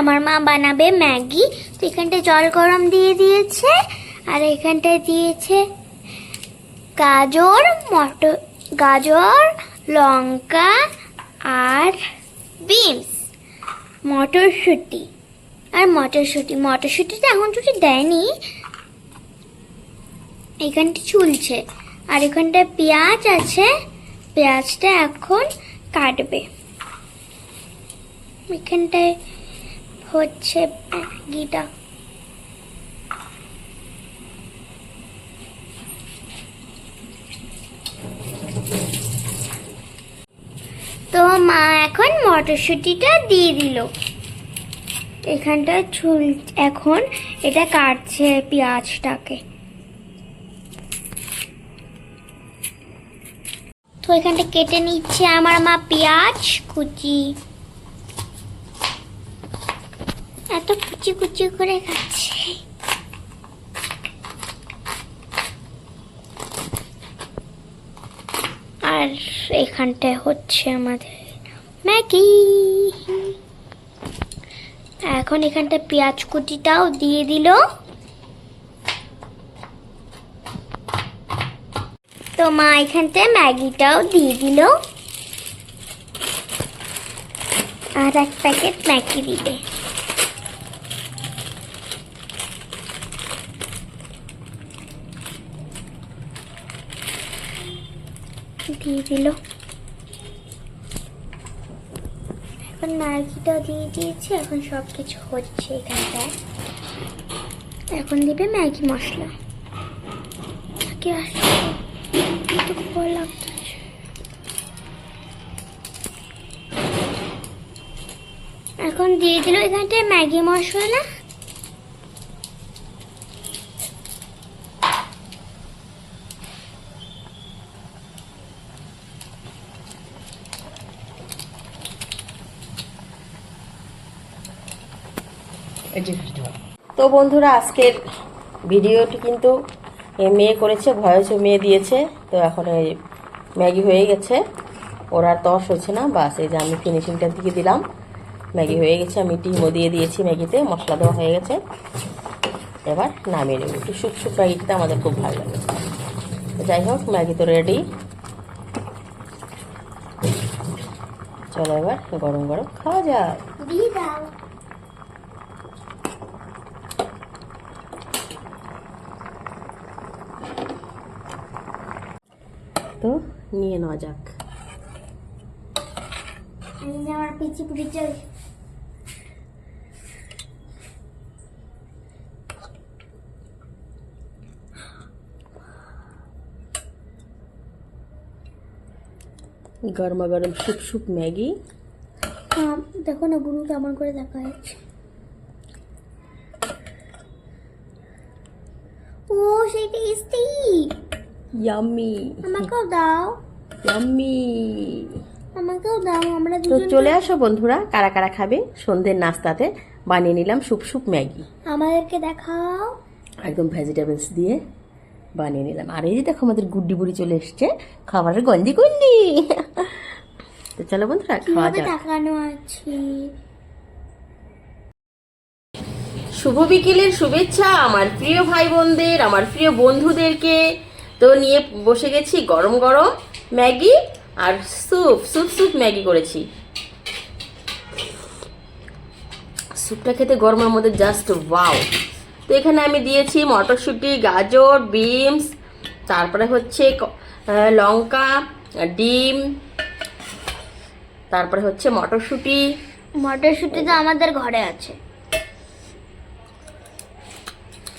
আমার মা বানাবে ম্যাগি। তো এখানটায় জল গরম দিয়ে দিয়েছে, আর এখানটায় দিয়েছে গাজর মটর গাজর, লঙ্কা আর বিনস, মটরশুঁটি। আর মটরশুঁটি মটরশুঁটিটা এখন ছুটি দেয়নি। এখানটা চুলছে, আর এখানটায় পেঁয়াজ আছে, পেঁয়াজটা এখন কাটবে। এখানটায় হচ্ছে ম্যাগিটা তো মা এখন মটরশুঁটিটা দিয়ে দিল। এখানটা চুল এখন এটা কাটছে পেঁয়াজটাকে। তো এখানটা কেটে নিচ্ছে আমার মা পেঁয়াজ, কুচি। এত কুচি কুচি করে খাচ্ছে। আর এখানটায় হচ্ছে আমাদের ম্যাগি। এখন এখানটা পেঁয়াজ কুচিটাও দিয়ে দিল। তো মা এখানটায় ম্যাগিটাও দিয়ে দিল। আর এক প্যাকেট ম্যাগি দিবে। দিয়ে দিল এখন ম্যাগিটা দিয়ে দিয়েছি, এখন সব কিছু হচ্ছে এখানটায়। এখন দিবে ম্যাগি মশলা। কে তো ভয় এখন দিয়ে দিল এখানটায় ম্যাগি মশলা তো বন্ধুরা, আজকের ভিডিওটি কিন্তু মেয়ে করেছে ভয়েসও মেয়ে দিয়েছে। তো এখন এই ম্যাগি হয়ে গেছে। ওর আর তস হচ্ছে না, বাস এই যে আমি ফিনিশিংটার দিকে দিলাম। ম্যাগি হয়ে গেছে, আমি ডিমও দিয়ে দিয়েছি ম্যাগিতে, মশলা দেওয়া হয়ে গেছে। এবার নামিয়ে নেব। একটু শুক শুক আমাদের খুব ভালো লাগে। যাই হোক, ম্যাগি তো রেডি চলো এবার গরম গরম খাওয়া যায় তো নিয়ে নেওয়া যাক। গরমা গরম সুপ সুপ ম্যাগি। দেখো না বুনু কেমন করে দেখা যাচ্ছে ইয়াম্মি আমাকেও দাও। ইয়াম্মি আমাকেও দাও আমরা তো চলে আসো বন্ধুরা কারা কারা খাবে? সন্ধ্যের নাস্তাতে বানিয়ে নিলাম সুপ সুপ ম্যাগি। আমাদেরকে দেখাও। একদম ভেজিটেবলস দিয়ে বানিয়ে নিলাম। আর এই যে দেখো আমাদের গুড্ডি বুড়ি চলে এসছে খাবারের গঞ্জি গুন্ডি তো চলো বন্ধুরা খাওয়া যাক। তাকানো আছে? শুভ বিকেলের শুভেচ্ছা আমার প্রিয় ভাই বোনদের আমার প্রিয় বন্ধুদেরকে। তো নিয়ে বসে গেছি গরম গরম ম্যাগি আর স্যুপ স্যুপ স্যুপ ম্যাগি করেছি। স্যুপটা খেতে গরমের মধ্যে জাস্ট ওয়াও তো এখানে আমি দিয়েছি মটরশুঁটি গাজর বিনস তারপরে হচ্ছে লঙ্কা ডিম তারপরে হচ্ছে মটরশুঁটি। মটরশুঁটি তো আমাদের ঘরে আছে।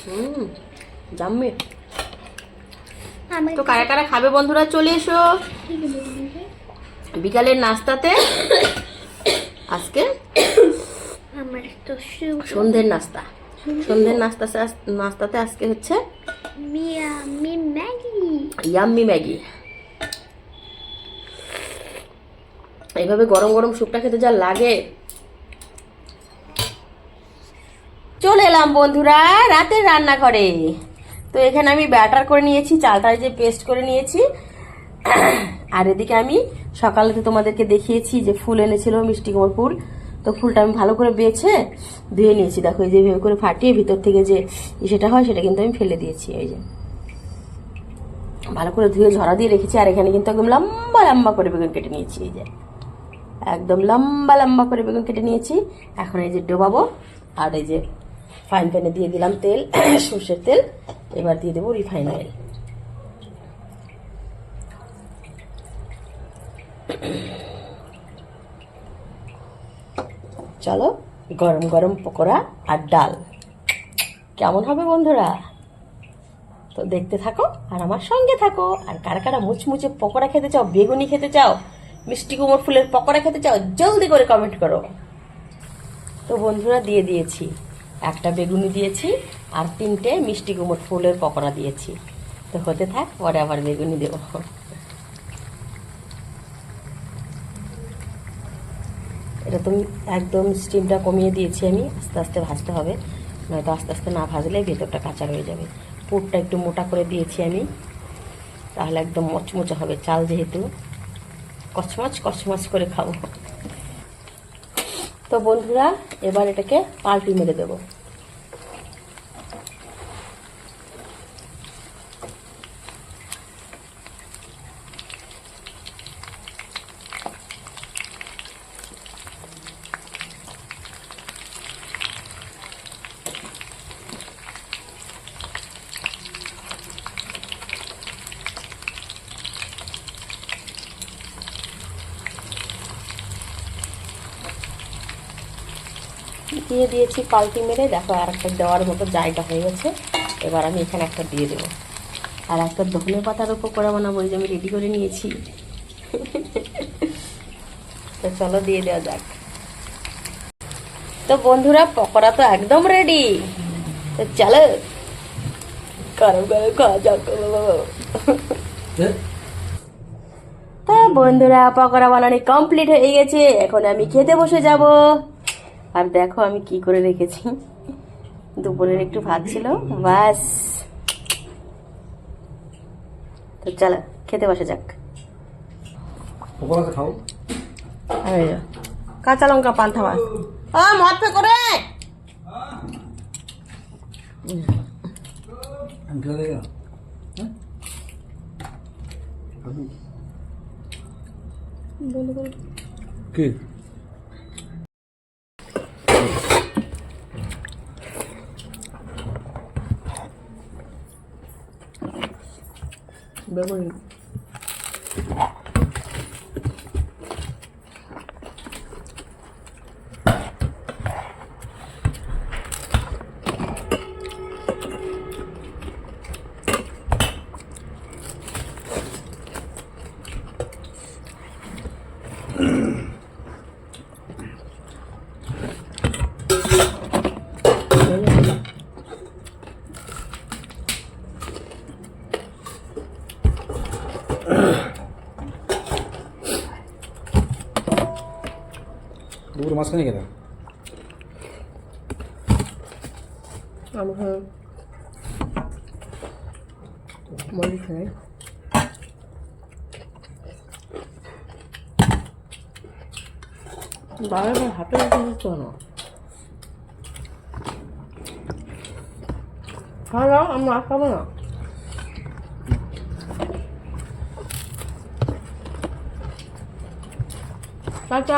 হুম জাম্মে। তো কারা কারা খাবে বন্ধুরা চলে এসো। বিকালের নাস্তাতে আজকে সন্ধ্যের নাস্তা। সন্ধ্যের নাস্তা নাস্তাতে আজকে হচ্ছে ম্যাগি। Yummy Maggi. এইভাবে গরম গরম স্যুপটা খেতে যা লাগে। চলে এলাম বন্ধুরা রাতের রান্না করে তো এখানে আমি ব্যাটার করে নিয়েছি চালটা যে পেস্ট করে নিয়েছি। আর এদিকে আমি সকালে তো তোমাদেরকে দেখিয়েছি যে ফুল এনেছিল মিষ্টি কুমড় ফুল। তো ফুলটা আমি ভালো করে বেছে ধুয়ে নিয়েছি। দেখো এই যে ভেবে করে ফাটিয়ে ভিতর থেকে যে সেটা হয়, সেটা কিন্তু আমি ফেলে দিয়েছি, এই যে। ভালো করে ধুয়ে ঝরা দিয়ে রেখেছি, আর এখানে কিন্তু একদম লম্বা লম্বা করে বেগুন কেটে নিয়েছি, এই যে। একদম লম্বা লম্বা করে বেগুন কেটে নিয়েছি। এখন এই যে ডোবাবো, আর এই যে ফাইন প্যানে দিয়ে দিলাম তেল, সর্ষের তেল। এবার দিয়ে দেবো রিফাইন অয়েল চলো গরম গরম পকোড়া আর ডাল। কেমন হবে বন্ধুরা? তো দেখতে থাকো আর আমার সঙ্গে থাকো। আর কারা কারা মুচমুচে পকোড়া খেতে চাও, বেগুনি খেতে চাও, মিষ্টি কুমড় ফুলের পকোড়া খেতে চাও, জলদি করে কমেন্ট করো। তো বন্ধুরা, দিয়ে দিয়েছি। একটা বেগুনি দিয়েছি আর তিনটে মিষ্টি কুমড় ফুলের পকোড়া দিয়েছি। তো হতে থাক, পরে আবার বেগুনি দেবো। এটা তুমি একদম স্টিমটা কমিয়ে দিয়েছি আমি, আস্তে আস্তে ভাজতে হবে। নয়তো আস্তে আস্তে না ভাজলে ভেতরটা কাঁচা রয়ে যাবে। পুরটা একটু মোটা করে দিয়েছি আমি, তাহলে একদম মচমচে হবে চাল যেহেতু। কচমচ কচমচ করে খাব। তো বন্ধুরা এবার এটাকে পাল্টি মেরে দেবো। দিয়ে দিয়েছি পাল্টি মেরে দেখো আর একটা দেওয়ার মতো জায়গা হয়ে গেছে। এবার আমি এখানে একটা দিয়ে দেবো। আর একটা ধনে পাতার উপর করে বানাবো ওই যে আমি রেডি করে নিয়েছি। তো চলো দিয়ে দেওয়া যাক। তো বন্ধুরা পকোড়া তো একদম রেডি তো চলো। গরম গরম খাওয়া যাক। তা বন্ধুরা পকোড়া বানানো কমপ্লিট হয়ে গেছে। এখন আমি খেতে বসে যাব। আর দেখো আমি কি করে রেখেছি। দুপুরের একটু ভাত ছিল বাস। তো চলো খেতে বসে যাক। কাঁচা লঙ্কা পান্থা মাছ। মদ করে। আমি খেলে দেখে হ্যাঁ কি বেগুন দুপুরে মাঝখানে বারবার হাতে রেখে দিচ্ছ না খাওয়া আমি আর খাব না। টাটা